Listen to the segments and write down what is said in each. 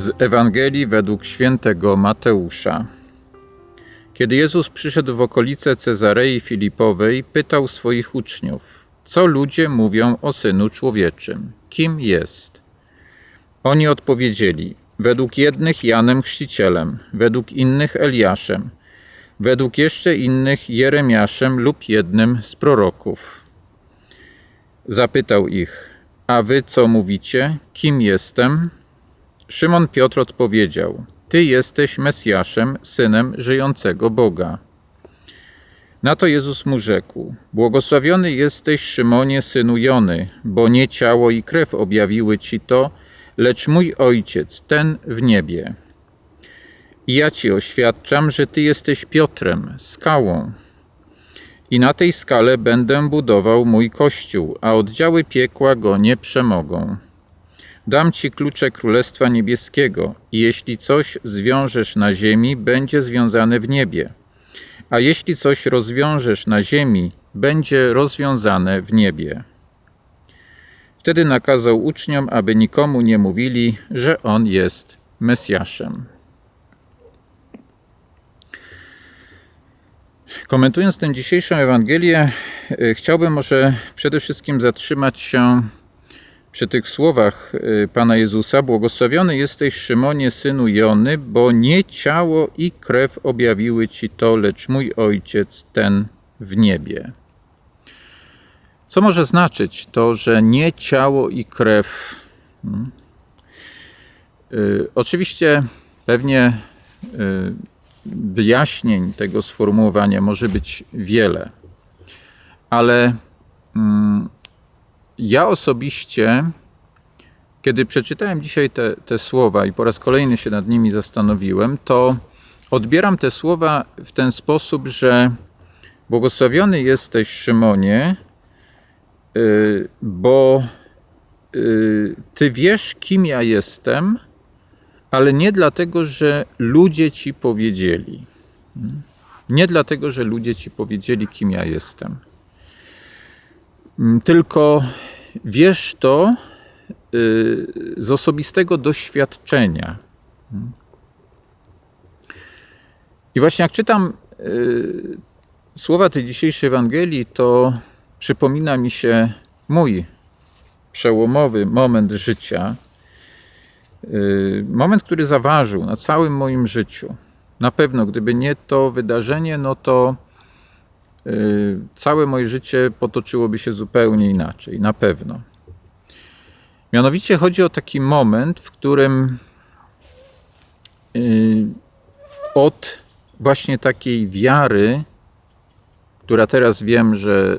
Z Ewangelii według świętego Mateusza. Kiedy Jezus przyszedł w okolice Cezarei Filipowej, pytał swoich uczniów: Co ludzie mówią o synu człowieczym? Kim jest? Oni odpowiedzieli: Według jednych Janem Chrzcicielem, według innych Eliaszem, według jeszcze innych Jeremiaszem lub jednym z proroków. Zapytał ich: A wy co mówicie? Kim jestem? Szymon Piotr odpowiedział: Ty jesteś Mesjaszem, synem żyjącego Boga. Na to Jezus mu rzekł: Błogosławiony jesteś, Szymonie, synu Jony, bo nie ciało i krew objawiły ci to, lecz mój ojciec, ten w niebie. I ja ci oświadczam, że ty jesteś Piotrem, skałą. I na tej skale będę budował mój kościół, a oddziały piekła go nie przemogą. Dam ci klucze Królestwa Niebieskiego, i jeśli coś zwiążesz na ziemi, będzie związane w niebie, a jeśli coś rozwiążesz na ziemi, będzie rozwiązane w niebie. Wtedy nakazał uczniom, aby nikomu nie mówili, że on jest Mesjaszem. Komentując tę dzisiejszą Ewangelię, y, chciałbym może przede wszystkim zatrzymać się przy tych słowach y, Pana Jezusa: Błogosławiony jesteś, Szymonie, synu Jony, bo nie ciało i krew objawiły ci to, lecz mój ojciec, ten w niebie. Co może znaczyć to, że nie ciało i krew? Hmm? Y, oczywiście pewnie y, wyjaśnień tego sformułowania może być wiele, ale ja osobiście, kiedy przeczytałem dzisiaj te, te słowa i po raz kolejny się nad nimi zastanowiłem, to odbieram te słowa w ten sposób, że błogosławiony jesteś, Szymonie, y, bo y, ty wiesz, kim ja jestem, ale nie dlatego, że ludzie ci powiedzieli. Nie dlatego, że ludzie ci powiedzieli, kim ja jestem. Tylko wiesz to y, z osobistego doświadczenia. I właśnie jak czytam y, słowa tej dzisiejszej Ewangelii, to przypomina mi się mój przełomowy moment życia. Y, moment, który zaważył na całym moim życiu. Na pewno, gdyby nie to wydarzenie, no to całe moje życie potoczyłoby się zupełnie inaczej, na pewno. Mianowicie chodzi o taki moment, w którym y, od właśnie takiej wiary, która teraz wiem, że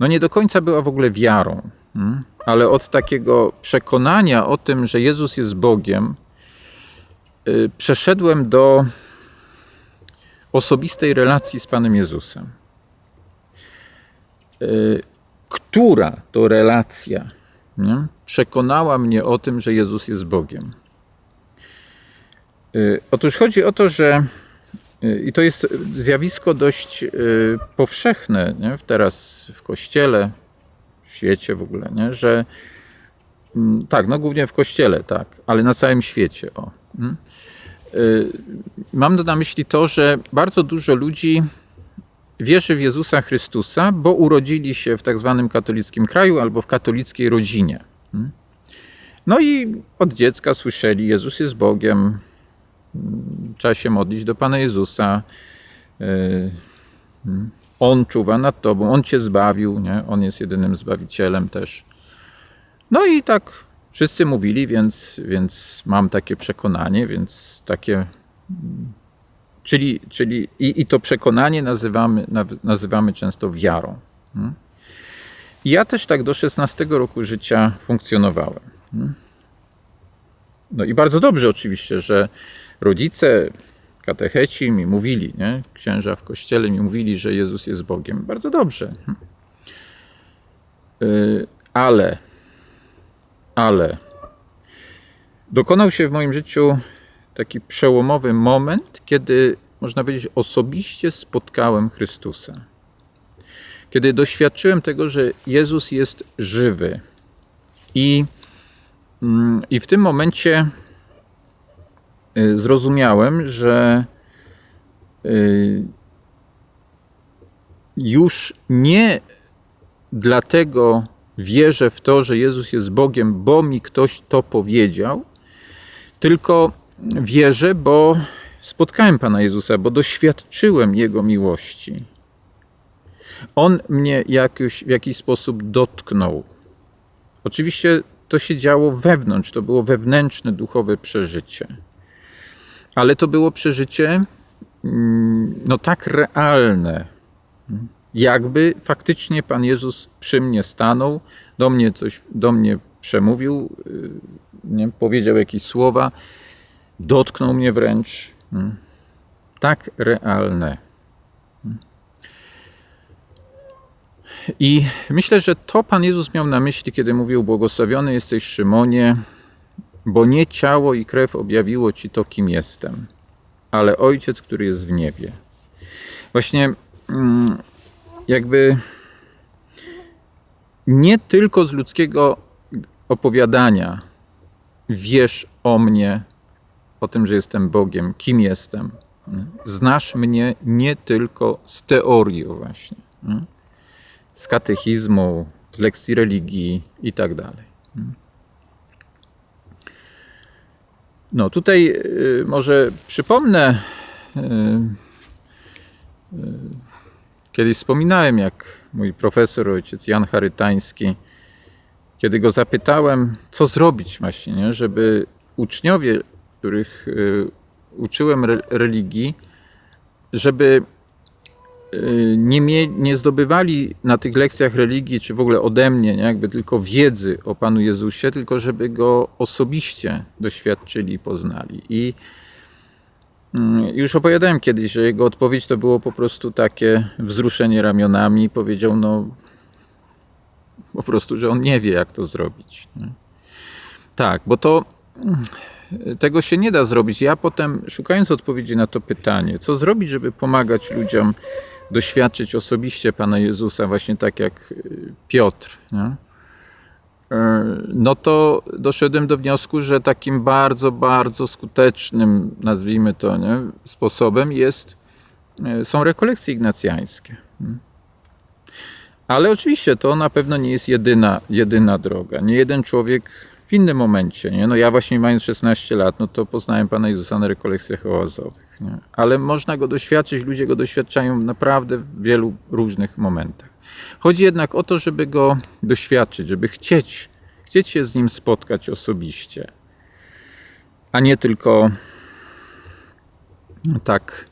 no nie do końca była w ogóle wiarą, hmm, ale od takiego przekonania o tym, że Jezus jest Bogiem, y, przeszedłem do osobistej relacji z Panem Jezusem. E, która to relacja nie, przekonała mnie o tym, że Jezus jest Bogiem? E, otóż chodzi o to, że e, i to jest zjawisko dość powszechne nie? teraz w kościele, w świecie w ogóle, nie? że mm, tak, no głównie w kościele, tak, ale na całym świecie. O. Hmm? Y, mam na myśli to, że bardzo dużo ludzi wierzy w Jezusa Chrystusa, bo urodzili się w tak zwanym katolickim kraju albo w katolickiej rodzinie. Hmm? No i od dziecka słyszeli, Jezus jest Bogiem, trzeba się modlić do Pana Jezusa, y, hmm? On czuwa nad Tobą, On Cię zbawił, nie? On jest jedynym Zbawicielem też. No i tak Wszyscy mówili, więc, więc mam takie przekonanie, więc takie. Czyli, czyli i, i to przekonanie nazywamy, nazywamy często wiarą. Hmm? Ja też tak do 16 roku życia funkcjonowałem. Hmm? No i bardzo dobrze oczywiście, że rodzice, katecheci mi mówili, nie? księża w kościele mi mówili, że Jezus jest Bogiem. Bardzo dobrze. Hmm? Y, ale ale dokonał się w moim życiu taki przełomowy moment, kiedy można powiedzieć, osobiście spotkałem Chrystusa. Kiedy doświadczyłem tego, że Jezus jest żywy i mm, i w tym momencie y, zrozumiałem, że y, już nie dlatego wierzę w to, że Jezus jest Bogiem, bo mi ktoś to powiedział, tylko wierzę, bo spotkałem Pana Jezusa, bo doświadczyłem Jego miłości. On mnie jakoś, w jakiś sposób dotknął. Oczywiście to się działo wewnątrz, to było wewnętrzne, duchowe przeżycie. Ale to było przeżycie mm, no tak realne, jakby faktycznie Pan Jezus przy mnie stanął, do mnie coś, do mnie przemówił, y, nie, powiedział jakieś słowa, dotknął mnie wręcz. Mm. Tak realne. I myślę, że to Pan Jezus miał na myśli, kiedy mówił: Błogosławiony jesteś, Szymonie, bo nie ciało i krew objawiło ci to, kim jestem, ale Ojciec, który jest w niebie. Właśnie mm, jakby nie tylko z ludzkiego opowiadania wiesz o mnie, o tym, że jestem Bogiem, kim jestem. Znasz mnie nie tylko z teorii, właśnie, z katechizmu, z lekcji religii i tak dalej. No tutaj y, może przypomnę, y, y, kiedyś wspominałem, jak mój profesor, ojciec Jan Charytański, kiedy go zapytałem, co zrobić właśnie, nie, żeby uczniowie, których uczyłem religii, żeby nie, mie, nie zdobywali na tych lekcjach religii, czy w ogóle ode mnie, nie, jakby tylko wiedzy o Panu Jezusie, tylko żeby go osobiście doświadczyli i poznali. I już opowiadałem kiedyś, że jego odpowiedź to było po prostu takie wzruszenie ramionami. Powiedział, no po prostu, że on nie wie, jak to zrobić. Tak, bo to mm, tego się nie da zrobić. Ja potem, szukając odpowiedzi na to pytanie, co zrobić, żeby pomagać ludziom doświadczyć osobiście Pana Jezusa, właśnie tak jak y, Piotr, nie? E, no to doszedłem do wniosku, że takim bardzo, bardzo skutecznym, nazwijmy to, nie, sposobem jest, e, są rekolekcje ignacjańskie. Ale oczywiście to na pewno nie jest jedyna, jedyna droga. Nie jeden człowiek w innym momencie. Nie? No ja właśnie mając 16 lat, no to poznałem Pana Jezusa na rekolekcjach oazowych. Nie? Ale można go doświadczyć, ludzie go doświadczają naprawdę w wielu różnych momentach. Chodzi jednak o to, żeby go doświadczyć, żeby chcieć, chcieć się z nim spotkać osobiście, a nie tylko tak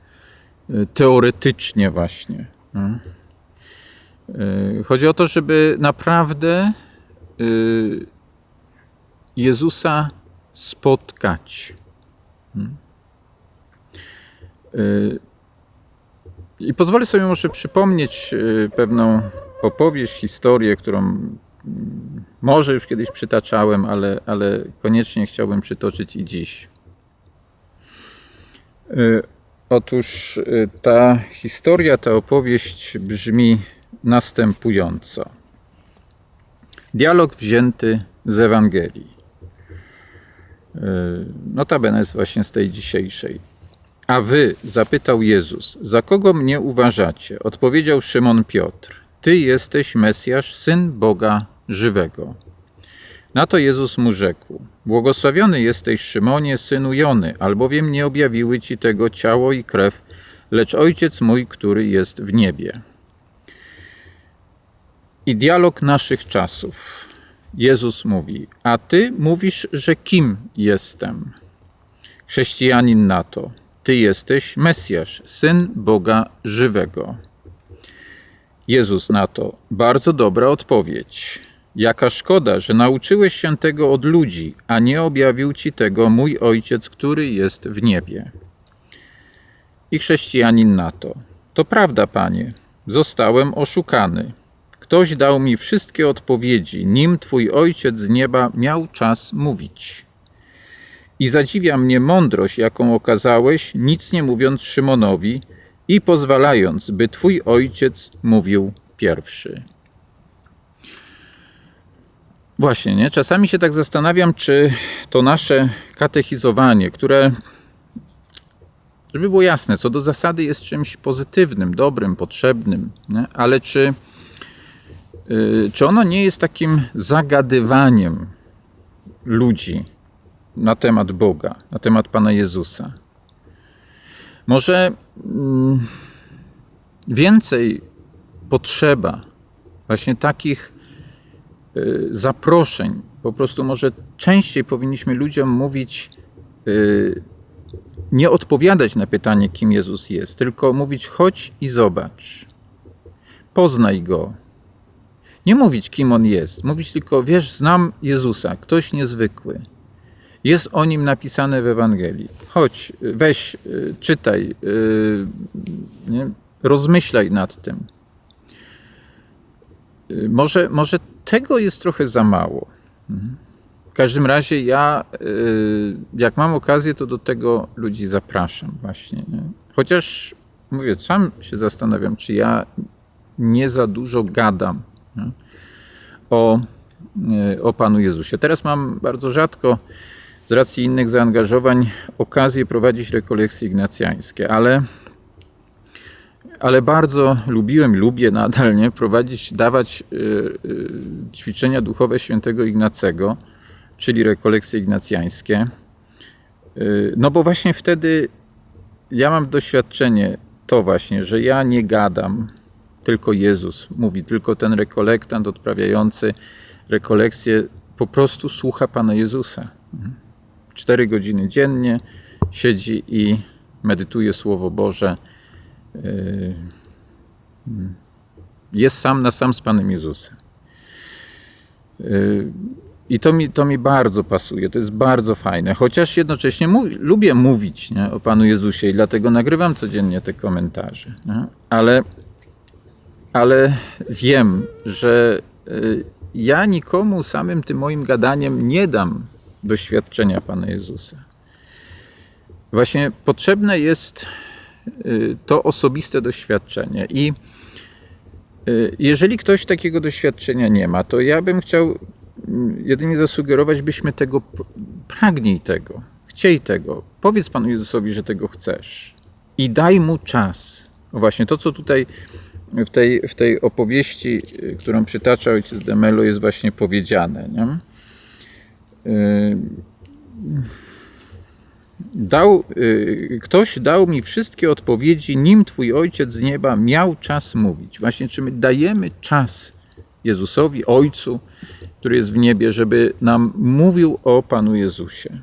y, teoretycznie właśnie. Y, chodzi o to, żeby naprawdę y, Jezusa spotkać. Y, I pozwolę sobie może przypomnieć y, pewną opowieść, historię, którą mm, może już kiedyś przytaczałem, ale, ale koniecznie chciałbym przytoczyć i dziś. Y, otóż ta historia, ta opowieść brzmi następująco. Dialog wzięty z Ewangelii. Notabene jest właśnie z tej dzisiejszej. A wy, zapytał Jezus, za kogo mnie uważacie? Odpowiedział Szymon Piotr. Ty jesteś Mesjasz, syn Boga żywego. Na to Jezus mu rzekł: Błogosławiony jesteś, Szymonie, synu Jony, albowiem nie objawiły ci tego ciało i krew, lecz ojciec mój, który jest w niebie. I dialog naszych czasów. Jezus mówi: A ty mówisz, że kim jestem? Chrześcijanin na to: Ty jesteś Mesjasz, syn Boga żywego. Jezus na to: Bardzo dobra odpowiedź. Jaka szkoda, że nauczyłeś się tego od ludzi, a nie objawił ci tego mój ojciec, który jest w niebie. I chrześcijanin na to: To prawda, panie, zostałem oszukany. Ktoś dał mi wszystkie odpowiedzi, nim Twój Ojciec z nieba miał czas mówić. I zadziwia mnie mądrość, jaką okazałeś, nic nie mówiąc Szymonowi i pozwalając, by Twój Ojciec mówił pierwszy. Właśnie, nie? Czasami się tak zastanawiam, czy to nasze katechizowanie, które, żeby było jasne, co do zasady jest czymś pozytywnym, dobrym, potrzebnym, nie? ale czy, yy, czy ono nie jest takim zagadywaniem ludzi na temat Boga, na temat Pana Jezusa? Może mm, więcej potrzeba właśnie takich y, zaproszeń. Po prostu może częściej powinniśmy ludziom mówić, y, nie odpowiadać na pytanie, kim Jezus jest, tylko mówić: chodź i zobacz. Poznaj go. Nie mówić, kim on jest. Mówić tylko: wiesz, znam Jezusa, ktoś niezwykły. Jest o nim napisane w Ewangelii. Chodź, weź, y, czytaj, nie? rozmyślaj nad tym. Y, Może, może tego jest trochę za mało. W każdym razie ja, y, jak mam okazję, to do tego ludzi zapraszam właśnie. Nie? Chociaż mówię, sam się zastanawiam, czy ja nie za dużo gadam nie? O, y, o Panu Jezusie. Teraz mam bardzo rzadko, z racji innych zaangażowań, okazję prowadzić rekolekcje ignacjańskie, ale ale bardzo lubiłem, lubię nadal nie, prowadzić, dawać y, y, ćwiczenia duchowe świętego Ignacego, czyli rekolekcje ignacjańskie. Y, no bo właśnie wtedy ja mam doświadczenie to właśnie, że ja nie gadam, tylko Jezus mówi, tylko ten rekolektant odprawiający rekolekcję po prostu słucha Pana Jezusa. Cztery godziny dziennie siedzi i medytuje Słowo Boże jest sam na sam z Panem Jezusem. I to mi, to mi bardzo pasuje, to jest bardzo fajne. Chociaż jednocześnie lubię mówić nie, o Panu Jezusie i dlatego nagrywam codziennie te komentarze. Nie? Ale, ale wiem, że y, ja nikomu samym tym moim gadaniem nie dam doświadczenia Pana Jezusa. Właśnie potrzebne jest y, to osobiste doświadczenie. I y, jeżeli ktoś takiego doświadczenia nie ma, to ja bym chciał mm, jedynie zasugerować, byśmy tego, pragnij tego, chciej tego. Powiedz Panu Jezusowi, że tego chcesz. I daj Mu czas. Właśnie to, co tutaj w tej, w tej opowieści, y, którą przytacza ojciec Demelo, jest właśnie powiedziane. Nie? Y, Dał, y, ktoś dał mi wszystkie odpowiedzi, nim Twój Ojciec z nieba miał czas mówić. Właśnie, czy my dajemy czas Jezusowi, Ojcu, który jest w niebie, żeby nam mówił o Panu Jezusie?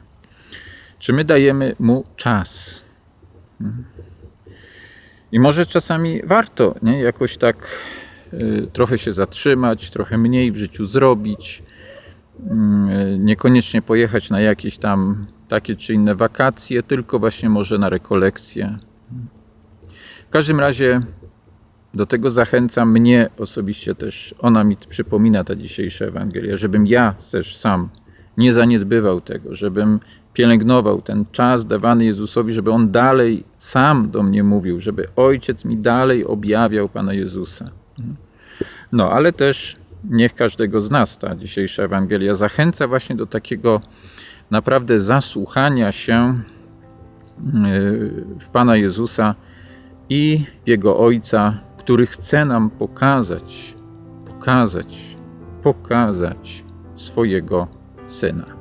Czy my dajemy Mu czas? I może czasami warto nie? jakoś tak y, trochę się zatrzymać, trochę mniej w życiu zrobić, niekoniecznie pojechać na jakieś tam takie czy inne wakacje, tylko właśnie może na rekolekcje. W każdym razie do tego zachęca mnie osobiście też. Ona mi przypomina ta dzisiejsza Ewangelia, żebym ja też sam nie zaniedbywał tego, żebym pielęgnował ten czas dawany Jezusowi, żeby On dalej sam do mnie mówił, żeby Ojciec mi dalej objawiał Pana Jezusa. No, ale też niech każdego z nas ta dzisiejsza Ewangelia zachęca właśnie do takiego naprawdę zasłuchania się w Pana Jezusa i Jego Ojca, który chce nam pokazać, pokazać, pokazać swojego Syna.